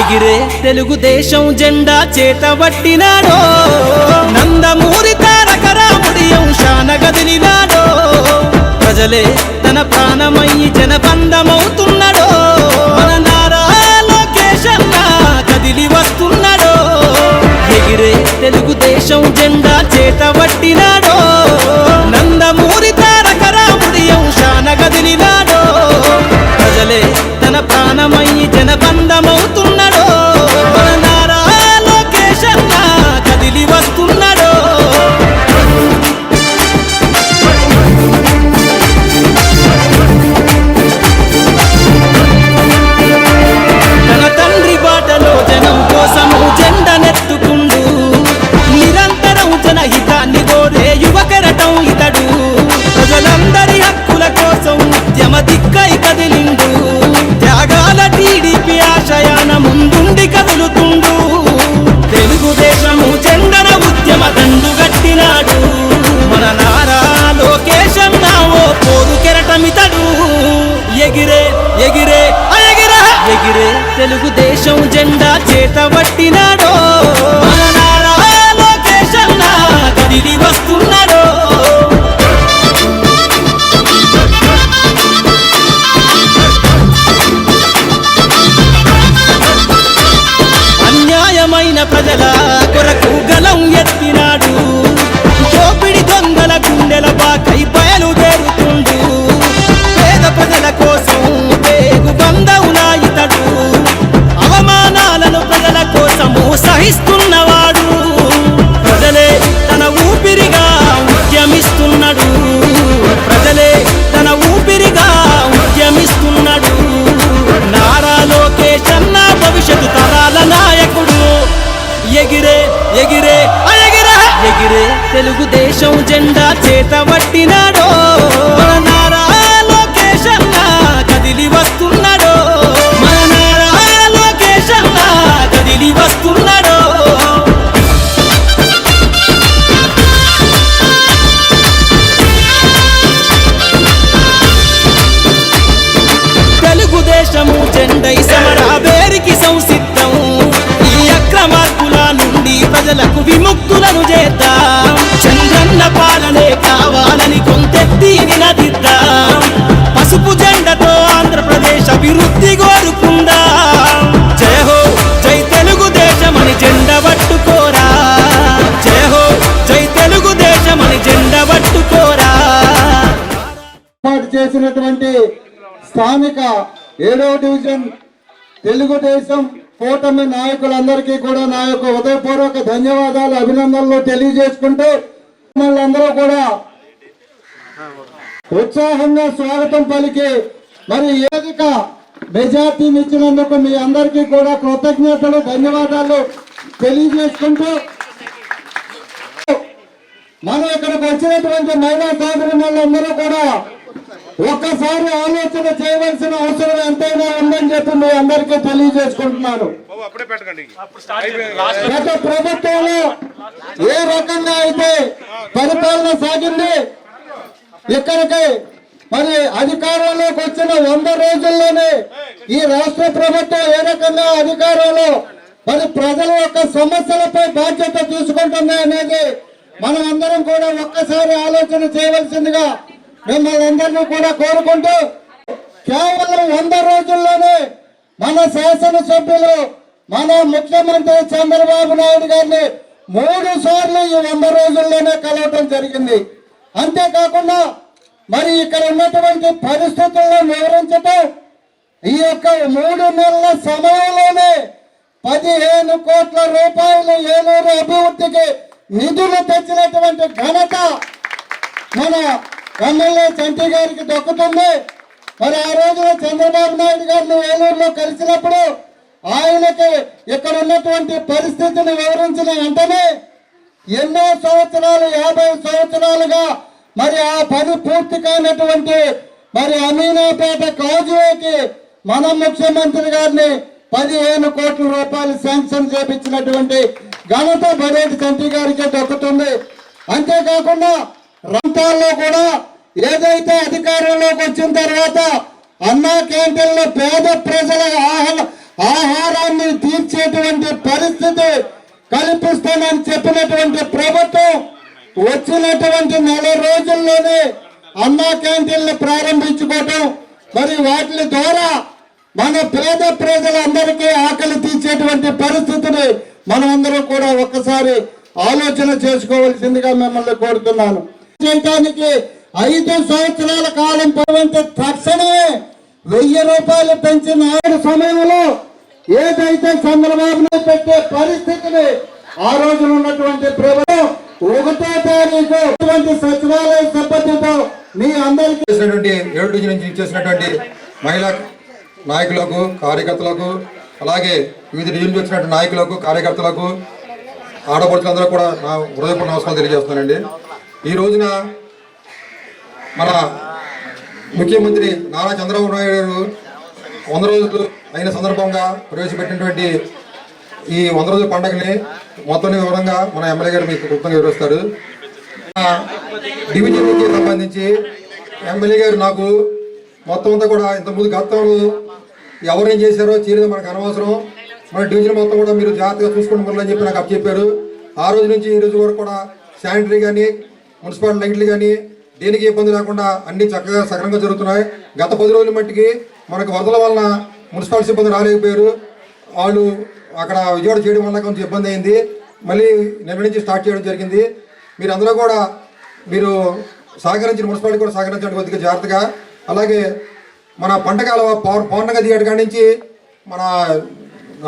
ఎగిరే తెలుగుదేశం జెండా చేతబట్టినాడో నందమూరి తారక రాముడి అంశాన గదిలినాడో. ప్రజలే తన ప్రాణమయ్యి జనబంధమవుతున్నాడో. మన నారా లోకేశన్న కదిలి వస్తున్నాడో. ఎగిరే తెలుగుదేశం జెండా చేతబట్టినాడో నందమూరి తారక రాముడి అంశాన కదిలినాడో ప్రజలే తన ప్రాణమయ్యి జనబంధమవుతున్నాడో ఎగిరే ఎగిరే ఎగిరే తెలుగుదేశం జెండా చేతబట్టినాడో. తెలుగుదేశం జెండా చేతబట్టినాడో చేసినటువంటి స్థానిక ఏడవ డివిజన్ తెలుగుదేశం కూటమి నాయకులందరికీ కూడా నా యొక్క హృదయపూర్వక ధన్యవాదాలు అభినందనలు తెలియజేసుకుంటూ అందరూ కూడా ఉత్సాహంగా స్వాగతం పలికి మరి ఏదిక మెజార్టీని ఇచ్చినందుకు మీ అందరికీ కూడా కృతజ్ఞతలు ధన్యవాదాలు తెలియజేసుకుంటూ మనం ఇక్కడికి వచ్చినటువంటి మహిళా వాళ్ళందరూ కూడా ఒక్కసారి ఆలోచన చేయవలసిన అవసరం ఎంతైనా ఉందని చెప్పి మీ అందరికీ తెలియజేసుకుంటున్నాను. బాబు అప్పుడే పెట్టకండి. గత ప్రభుత్వంలో ఏ రకంగా అయితే పరిపాలన సాగింది ఇక్కడికి మరి అధికారంలోకి వచ్చిన వంద రోజుల్లోనే ఈ రాష్ట్ర ప్రభుత్వం ఏ రకంగా అధికారంలో మరి ప్రజల యొక్క సమస్యలపై బాధ్యత తీసుకుంటుంది అనేది మనం అందరం కూడా ఒక్కసారి ఆలోచన చేయవలసిందిగా మిమ్మల్ని అందరినీ కూడా కోరుకుంటూ కేవలం వంద రోజుల్లోనే మన శాసనసభ్యులు మన ముఖ్యమంత్రి చంద్రబాబు నాయుడు గారిని మూడు సార్లు ఈ వంద రోజుల్లోనే కలవటం జరిగింది. అంతేకాకుండా మరి ఇక్కడ ఉన్నటువంటి పరిస్థితులను వివరించటం ఈ యొక్క మూడు నెలల సమయంలోనే పదిహేను కోట్ల రూపాయలు ఏలూరు అభివృద్ధికి నిధులు తెచ్చినటువంటి ఘనత మన ఎమ్మెల్యే చంటి గారికి దక్కుతుంది. మరి ఆ రోజున చంద్రబాబు నాయుడు గారిని ఏలూరులో కలిసినప్పుడు ఆయనకి ఇక్కడ ఉన్నటువంటి పరిస్థితిని వివరించిన వెంటనే ఎన్నో సంవత్సరాలు యాభై సంవత్సరాలుగా మరి ఆ పని పూర్తి కానటువంటి మరి అమీనాపేట కాజువేకి మన ముఖ్యమంత్రి గారిని పదిహేను కోట్ల రూపాయలు శాంక్షన్ చేపించినటువంటి ఘనత బడేటి చంటి గారికి దక్కుతుంది. అంతేకాకుండా రంతాల్లో కూడా ఏదైతే అధికారంలోకి వచ్చిన తర్వాత అన్నా క్యాంటీన్లో పేద ప్రజల ఆహార ఆహారాన్ని తీర్చేటువంటి పరిస్థితి కల్పిస్తానని చెప్పినటువంటి ప్రభుత్వం వచ్చినటువంటి నెల రోజుల్లోనే అన్నా క్యాంటీన్లు ప్రారంభించుకోవటం మరి వాటి ద్వారా మన పేద ప్రజలందరికీ ఆకలి తీర్చేటువంటి పరిస్థితిని మనమందరం కూడా ఒక్కసారి ఆలోచన చేసుకోవాల్సిందిగా మిమ్మల్ని కోరుతున్నాను. చేయటానికి ఐదు సంవత్సరాల కాలం పర్వంత తక్షణమే వెయ్యి రూపాయలు పెంచిన ఆయన సమయంలో ఏదైతే చంద్రబాబు పెట్టే పరిస్థితిని ఆ రోజున ఉన్నటువంటి ప్రభుత్వం ఒకటో తారీఖు అటువంటి సచివాలయ సిబ్బందితో మీ అందరికీ చేసినటువంటి ఏడు నుంచి చేసినటువంటి మహిళా నాయకులకు కార్యకర్తలకు అలాగే వివిధ డివిజన్ వచ్చినటువంటి నాయకులకు కార్యకర్తలకు ఆడపడుచులందరూ కూడా నా హృదయపూర్ణ నమస్కారం తెలియజేస్తానండి ఈ రోజున మన ముఖ్యమంత్రి నారా చంద్రబాబు నాయుడు గారు వంద రోజులు అయిన సందర్భంగా ప్రవేశపెట్టినటువంటి ఈ వంద రోజుల పండుగని మొత్తం వివరంగా మన ఎమ్మెల్యే గారు మీకు క్లుప్తంగా వివరిస్తారు ఆ డివిజన్కి సంబంధించి ఎమ్మెల్యే గారు నాకు మొత్తం అంతా కూడా ఇంతకుముందు గతంలో ఎవరేం చేశారో చేయలేదు మనకు అనవసరం. మన డివిజన్ మొత్తం కూడా మీరు జాగ్రత్తగా చూసుకోండి మరలని చెప్పి నాకు చెప్పారు ఆ రోజు నుంచి ఈ రోజు వరకు కూడా శానిటరీ కానీ మున్సిపాలిటీ లైట్లు కానీ దేనికి ఇబ్బంది లేకుండా అన్ని చక్కగా సక్రమంగా జరుగుతున్నాయి. గత పది రోజుల మట్టికి మనకు వరదల వలన మున్సిపాలిటీ సిబ్బంది రాలేకపోయారు. వాళ్ళు అక్కడ విజయవాడ చేయడం వల్ల కొంచెం ఇబ్బంది అయింది. మళ్ళీ నిన్న నుంచి స్టార్ట్ చేయడం జరిగింది. మీరు అందరూ కూడా మీరు సహకరించిన మున్సిపాలిటీ కూడా సహకరించండి కొద్దిగా జాగ్రత్తగా. అలాగే మన పంటకాల పౌర్ పౌర్ణంగా దిగటి కాడి నుంచి మన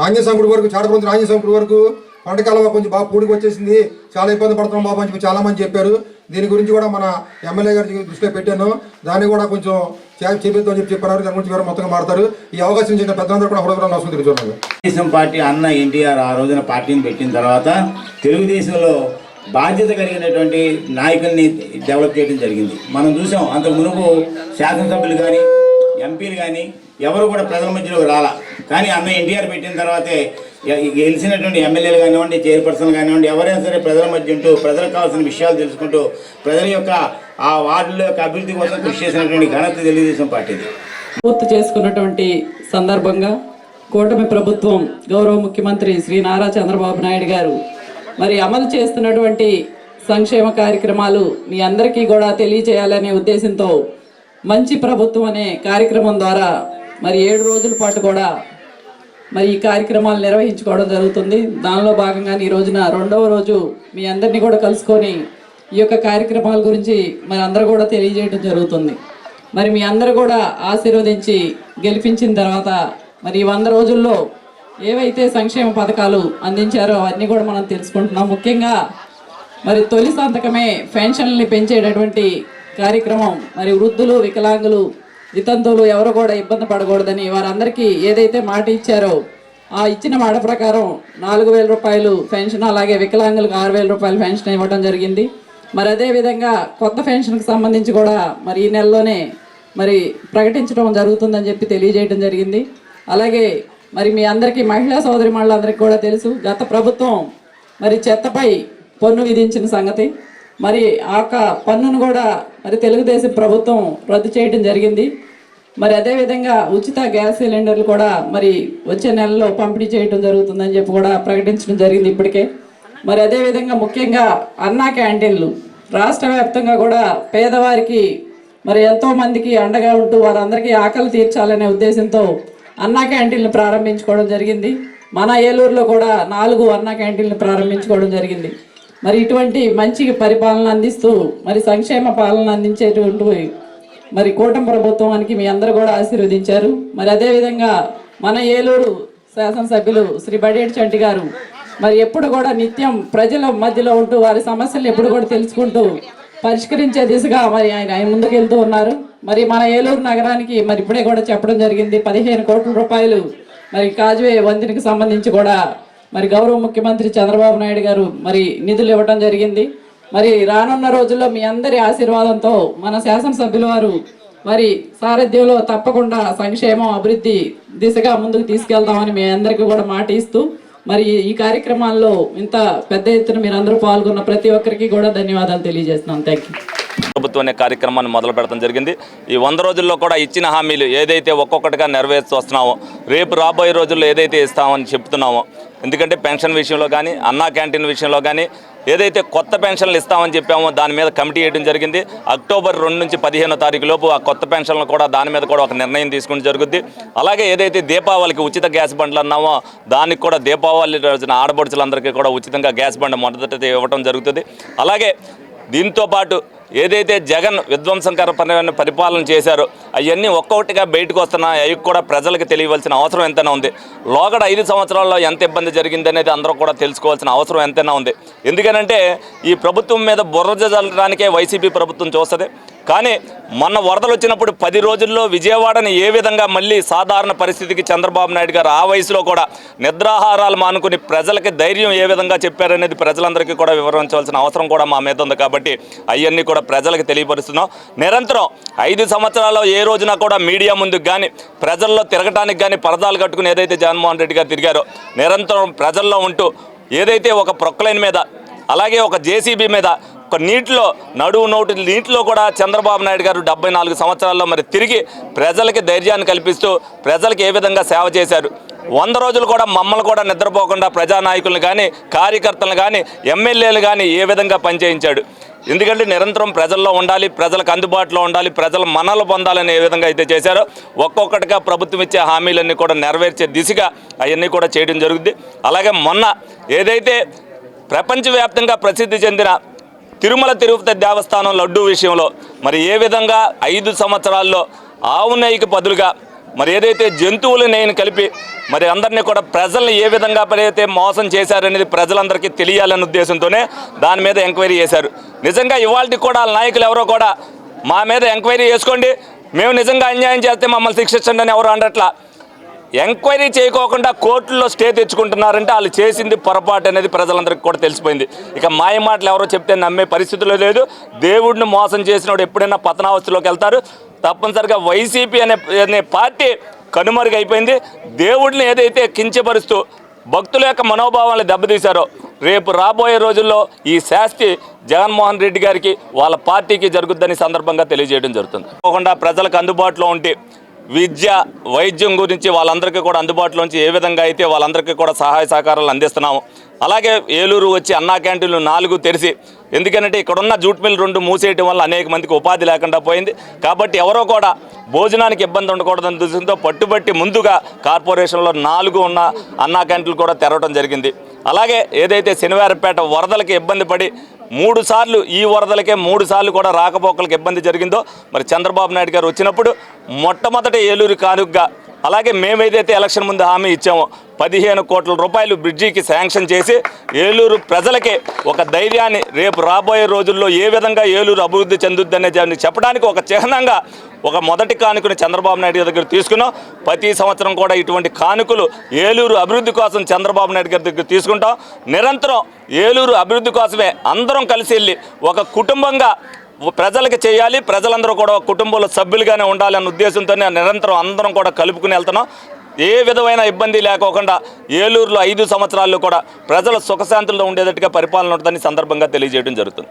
ఆంజనేయ వరకు చాడపంతులు ఆంజనేయ వరకు పంటకాల కొంచెం బాగా పూడికి వచ్చేసింది చాలా ఇబ్బంది పడుతున్నాం బాబు అని చెప్పి చాలామంది చెప్పారు. దీని గురించి కూడా మన ఎమ్మెల్యే గారి దృష్టిలో పెట్టాను. దాన్ని కూడా కొంచెం చే- చేపిద్దామని చెప్పి చెప్పారు. దాని గురించి వేరే మొత్తంగా మారుతారు ఈ అవకాశం ఇచ్చిన పెద్దలందరూ కూడా హృదయ నమస్కారం తెలుస్తున్నాను తెలుగుదేశం పార్టీ అన్న ఎన్టీఆర్ ఆ రోజున పార్టీని పెట్టిన తర్వాత తెలుగుదేశంలో బాధ్యత కలిగినటువంటి నాయకుల్ని డెవలప్ చేయడం జరిగింది. మనం చూసాం అంతకు మునుపు శాసనసభ్యులు కానీ ఎంపీలు కానీ ఎవరు కూడా ప్రజల మధ్యలోకి రాలా. కానీ అన్న ఎన్టీఆర్ పెట్టిన తర్వాతే గెలిచినటువంటి ఎమ్మెల్యేలు కానివ్వండి చైర్పర్సన్ కానివ్వండి ఎవరైనా సరే ప్రజల మధ్య ఉంటూ ప్రజలకు కావాల్సిన విషయాలు తెలుసుకుంటూ ప్రజల యొక్క ఆ వార్డుల యొక్క అభివృద్ధి కోసం కృషి చేసినటువంటి ఘనత తెలుగుదేశం పార్టీది. పూర్తి చేసుకున్నటువంటి సందర్భంగా కూటమి ప్రభుత్వం గౌరవ ముఖ్యమంత్రి శ్రీ నారా చంద్రబాబు నాయుడు గారు మరి అమలు చేస్తున్నటువంటి సంక్షేమ కార్యక్రమాలు మీ అందరికీ కూడా తెలియజేయాలనే ఉద్దేశంతో మంచి ప్రభుత్వం అనే కార్యక్రమం ద్వారా మరి ఏడు రోజుల పాటు కూడా మరి ఈ కార్యక్రమాలు నిర్వహించుకోవడం జరుగుతుంది. దానిలో భాగంగా ఈ రోజున రెండవ రోజు మీ అందరినీ కూడా కలుసుకొని ఈ యొక్క కార్యక్రమాల గురించి మరి అందరూ కూడా తెలియజేయడం జరుగుతుంది. మరి మీ అందరూ కూడా ఆశీర్వదించి గెలిపించిన తర్వాత మరి ఈ వంద రోజుల్లో ఏవైతే సంక్షేమ పథకాలు అందించారో అవన్నీ కూడా మనం తెలుసుకుంటున్నాం. ముఖ్యంగా మరి తొలి సంతకమే పెన్షన్లని పెంచేటటువంటి కార్యక్రమం. మరి వృద్ధులు వికలాంగులు వితంతువులు ఎవరు కూడా ఇబ్బంది పడకూడదని వారందరికీ ఏదైతే మాట ఇచ్చారో ఆ ఇచ్చిన మాట ప్రకారం నాలుగు వేల రూపాయలు పెన్షన్ అలాగే వికలాంగులకు ఆరు వేల రూపాయలు పెన్షన్ ఇవ్వడం జరిగింది. మరి అదే విధంగా కొత్త పెన్షన్కి సంబంధించి కూడా మరి ఈ నెలలోనే మరి ప్రకటించడం జరుగుతుందని చెప్పి తెలియజేయడం జరిగింది. అలాగే మరి మీ అందరికీ మహిళా సోదరి మహిళలందరికీ కూడా తెలుసు గత ప్రభుత్వం మరి చెత్తపై పన్ను విధించిన సంగతి. మరి ఆ యొక్క పన్నును కూడా మరి తెలుగుదేశం ప్రభుత్వం రద్దు చేయడం జరిగింది. మరి అదేవిధంగా ఉచిత గ్యాస్ సిలిండర్లు కూడా మరి వచ్చే నెలలో పంపిణీ చేయడం జరుగుతుందని చెప్పి కూడా ప్రకటించడం జరిగింది ఇప్పటికే. మరి అదేవిధంగా ముఖ్యంగా అన్నా క్యాంటీన్లు. రాష్ట్ర వ్యాప్తంగా కూడా పేదవారికి మరి ఎంతో మందికి అండగా ఉంటూ వారందరికీ ఆకలి తీర్చాలనే ఉద్దేశంతో అన్నా క్యాంటీన్లు ప్రారంభించుకోవడం జరిగింది. మన ఏలూరులో కూడా నాలుగు అన్నా క్యాంటీన్లు ప్రారంభించుకోవడం జరిగింది. మరి ఇటువంటి మంచి పరిపాలన అందిస్తూ మరి సంక్షేమ పాలన అందించేటువంటి మరి కూటమి ప్రభుత్వానికి మీ అందరూ కూడా ఆశీర్వదించారు. మరి అదేవిధంగా మన ఏలూరు శాసనసభ్యులు శ్రీ బడేటి చంటి గారు మరి ఎప్పుడు కూడా నిత్యం ప్రజల మధ్యలో ఉంటూ వారి సమస్యలు ఎప్పుడు కూడా తెలుసుకుంటూ పరిష్కరించే దిశగా మరి ఆయన ఆయన ముందుకెళ్తూ ఉన్నారు. మరి మన ఏలూరు నగరానికి మరి ఇప్పుడే కూడా చెప్పడం జరిగింది. పదిహేను కోట్ల రూపాయలు మరి కాజువే వంతునికి సంబంధించి కూడా మరి గౌరవ ముఖ్యమంత్రి చంద్రబాబు నాయుడు గారు మరి నిధులు ఇవ్వడం జరిగింది. మరి రానున్న రోజుల్లో మీ అందరి ఆశీర్వాదంతో మన శాసనసభ్యుల వారు మరి సారథ్యంలో తప్పకుండా సంక్షేమం అభివృద్ధి దిశగా ముందుకు తీసుకెళ్తామని మీ అందరికీ కూడా మాట ఇస్తూ మరి ఈ కార్యక్రమాల్లో ఇంత పెద్ద ఎత్తున మీరందరూ పాల్గొన్న ప్రతి ఒక్కరికి కూడా ధన్యవాదాలు తెలియజేస్తున్నాం. థ్యాంక్ యూ ప్రభుత్వం అనే కార్యక్రమాన్ని మొదలు పెడతాం జరిగింది. ఈ వంద రోజుల్లో కూడా ఇచ్చిన హామీలు ఏదైతే ఒక్కొక్కటిగా నెరవేర్చి వస్తున్నామో రేపు రాబోయే రోజుల్లో ఏదైతే ఇస్తామని చెప్తున్నామో ఎందుకంటే పెన్షన్ విషయంలో కానీ అన్నా క్యాంటీన్ విషయంలో కానీ ఏదైతే కొత్త పెన్షన్లు ఇస్తామని చెప్పామో దాని మీద కమిటీ వేయడం జరిగింది. అక్టోబర్ రెండు నుంచి పదిహేనో తారీఖు లోపు ఆ కొత్త పెన్షన్లు కూడా దాని మీద కూడా ఒక నిర్ణయం తీసుకుని జరుగుద్ది. అలాగే ఏదైతే దీపావళికి ఉచిత గ్యాస్ బండ్లు అన్నామో దానికి కూడా దీపావళి రోజున ఆడపడుచులందరికీ కూడా ఉచితంగా గ్యాస్ బండ్ మొదట ఇవ్వడం జరుగుతుంది. అలాగే దీంతో పాటు ఏదైతే జగన్ విధ్వంసకరమైన పరిపాలన చేశారో అవన్నీ ఒక్కొక్కటిగా బయటకు వస్తున్నాయి అవి కూడా ప్రజలకు తెలియవలసిన అవసరం ఎంతైనా ఉంది. లోగడ ఐదు సంవత్సరాల్లో ఎంత ఇబ్బంది జరిగిందనేది అందరూ కూడా తెలుసుకోవాల్సిన అవసరం ఎంతైనా ఉంది. ఎందుకనంటే ఈ ప్రభుత్వం మీద బుర్ర జల్లడానికే వైసీపీ ప్రభుత్వం చూస్తుంది. కానీ మొన్న వరదలు వచ్చినప్పుడు పది రోజుల్లో విజయవాడని ఏ విధంగా మళ్ళీ సాధారణ పరిస్థితికి చంద్రబాబు నాయుడు గారు ఆ వయసులో కూడా నిద్రాహారాలు మానుకుని ప్రజలకి ధైర్యం ఏ విధంగా చెప్పారనేది ప్రజలందరికీ కూడా వివరించవలసిన అవసరం కూడా మా మీద ఉంది కాబట్టి అవన్నీ కూడా ప్రజలకు తెలియపరుస్తున్నాం. నిరంతరం ఐదు సంవత్సరాల్లో ఏ రోజున కూడా మీడియా ముందుకు కానీ ప్రజల్లో తిరగటానికి కానీ పరదాలు కట్టుకుని ఏదైతే జగన్మోహన్ రెడ్డి గారు తిరిగారో నిరంతరం ప్రజల్లో ఉంటూ ఏదైతే ఒక ప్రొక్లైన్ మీద అలాగే ఒక జేసీబీ మీద ఒక నీటిలో నడువు నోటి నీటిలో కూడా చంద్రబాబు నాయుడు గారు డెబ్బై నాలుగు సంవత్సరాల్లో మరి తిరిగి ప్రజలకి ధైర్యాన్ని కల్పిస్తూ ప్రజలకు ఏ విధంగా సేవ చేశారు. వంద రోజులు కూడా మమ్మల్ని కూడా నిద్రపోకుండా ప్రజానాయకులను కానీ కార్యకర్తలను కానీ ఎమ్మెల్యేలు కానీ ఏ విధంగా పనిచేయించాడు. ఎందుకంటే నిరంతరం ప్రజల్లో ఉండాలి ప్రజలకు అందుబాటులో ఉండాలి ప్రజలు మనలు పొందాలని ఏ విధంగా అయితే చేశారో ఒక్కొక్కటిగా ప్రభుత్వం ఇచ్చే హామీలన్నీ కూడా నెరవేర్చే దిశగా అవన్నీ కూడా చేయడం జరుగుద్ది. అలాగే మొన్న ఏదైతే ప్రపంచవ్యాప్తంగా ప్రసిద్ధి చెందిన తిరుమల తిరుపతి దేవస్థానం లడ్డూ విషయంలో మరి ఏ విధంగా ఐదు సంవత్సరాల్లో ఆవు నెయ్యికి బదులుగా మరి ఏదైతే జంతువుల నెయ్యిని కలిపి మరి అందరినీ కూడా ప్రజల్ని ఏ విధంగా అయితే మోసం చేశారనేది ప్రజలందరికీ తెలియాలనే ఉద్దేశంతోనే దాని మీద ఎంక్వైరీ చేశారు. నిజంగా ఇవాళకి కూడా నాయకులు ఎవరో కూడా మా మీద ఎంక్వైరీ చేసుకోండి. మేము నిజంగా అన్యాయం చేస్తే మమ్మల్ని శిక్షించండి అని ఎవరు అనట్లా. ఎంక్వైరీ చేయకోకుండా కోర్టులో స్టే తెచ్చుకుంటున్నారంటే వాళ్ళు చేసింది పొరపాటు అనేది ప్రజలందరికీ కూడా తెలిసిపోయింది. ఇక మాయ మాటలు ఎవరో చెప్తే నమ్మే పరిస్థితిలో లేదు. దేవుడిని మోసం చేసినప్పుడు ఎప్పుడైనా పతనావస్థలోకి వెళ్తారు. తప్పనిసరిగా వైసీపీ అనే అనే పార్టీ కనుమరుగైపోయింది దేవుడిని ఏదైతే కించపరుస్తూ భక్తుల యొక్క మనోభావాలను దెబ్బతీశారో రేపు రాబోయే రోజుల్లో ఈ శాస్తి జగన్మోహన్ రెడ్డి గారికి వాళ్ళ పార్టీకి జరుగుద్దని సందర్భంగా తెలియజేయడం జరుగుతుంది. తప్పకుండా ప్రజలకు అందుబాటులో ఉంటే విద్య వైద్యం గురించి వాళ్ళందరికీ కూడా అందుబాటులోంచి ఏ విధంగా అయితే వాళ్ళందరికీ కూడా సహాయ సహకారాలు అందిస్తున్నాము. అలాగే ఏలూరు వచ్చి అన్నా క్యాంటీన్లు నాలుగు తెరిచి ఎందుకంటే ఇక్కడున్న జూట్ మిల్ రెండు మూసేయటం వల్ల అనేక మందికి ఉపాధి లేకుండా పోయింది. కాబట్టి ఎవరో కూడా భోజనానికి ఇబ్బంది ఉండకూడదని దృష్టితో పట్టుబట్టి ముందుగా కార్పొరేషన్లో నాలుగు ఉన్న అన్నా క్యాంటీన్లు కూడా తెరవడం జరిగింది. అలాగే ఏదైతే శనివారపేట వరదలకి ఇబ్బంది పడి మూడు సార్లు ఈ వరదలకే మూడు సార్లు కూడా రాకపోకలకు ఇబ్బంది జరిగిందో మరి చంద్రబాబు నాయుడు గారు వచ్చినప్పుడు మొట్టమొదటి ఏలూరు కానుకగా అలాగే మేమేదైతే ఎలక్షన్ ముందు హామీ ఇచ్చామో పదిహేను కోట్ల రూపాయలు బ్రిడ్జికి శాంక్షన్ చేసి ఏలూరు ప్రజలకే ఒక ధైర్యాన్ని రేపు రాబోయే రోజుల్లో ఏ విధంగా ఏలూరు అభివృద్ధి చెందుద్దనే దాన్ని చెప్పడానికి ఒక చిహ్నంగా ఒక మొదటి కానుకను చంద్రబాబు నాయుడు గారి దగ్గర తీసుకున్నాం. ప్రతి సంవత్సరం కూడా ఇటువంటి కానుకలు ఏలూరు అభివృద్ధి కోసం చంద్రబాబు నాయుడు గారి దగ్గర తీసుకుంటాం. నిరంతరం ఏలూరు అభివృద్ధి కోసమే అందరం కలిసి వెళ్ళి ఒక కుటుంబంగా ప్రజలకు చేయాలి ప్రజలందరూ కూడా కుటుంబంలో సభ్యులుగానే ఉండాలన్న ఉద్దేశంతోనే నిరంతరం అందరం కూడా కలుపుకుని వెళ్తున్నాం. ఏ విధమైన ఇబ్బంది లేకోకుండా ఏలూరులో ఐదు సంవత్సరాల్లో కూడా ప్రజల సుఖశాంతుల్లో ఉండేటట్టుగా పరిపాలన ఉంటుందని సందర్భంగా తెలియజేయడం జరుగుతుంది.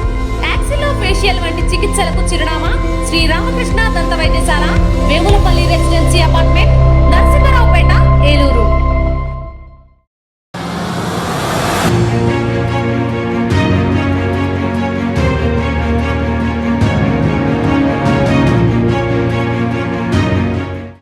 యాక్సిలో ఫేషియల్ వంటి చికిత్సలకు చిరునామా శ్రీ రామకృష్ణ దంత వైద్యశాల వేములపల్లి రెసిడెన్సీ అపార్ట్మెంట్ నరసింహరావుపేట ఏలూరు.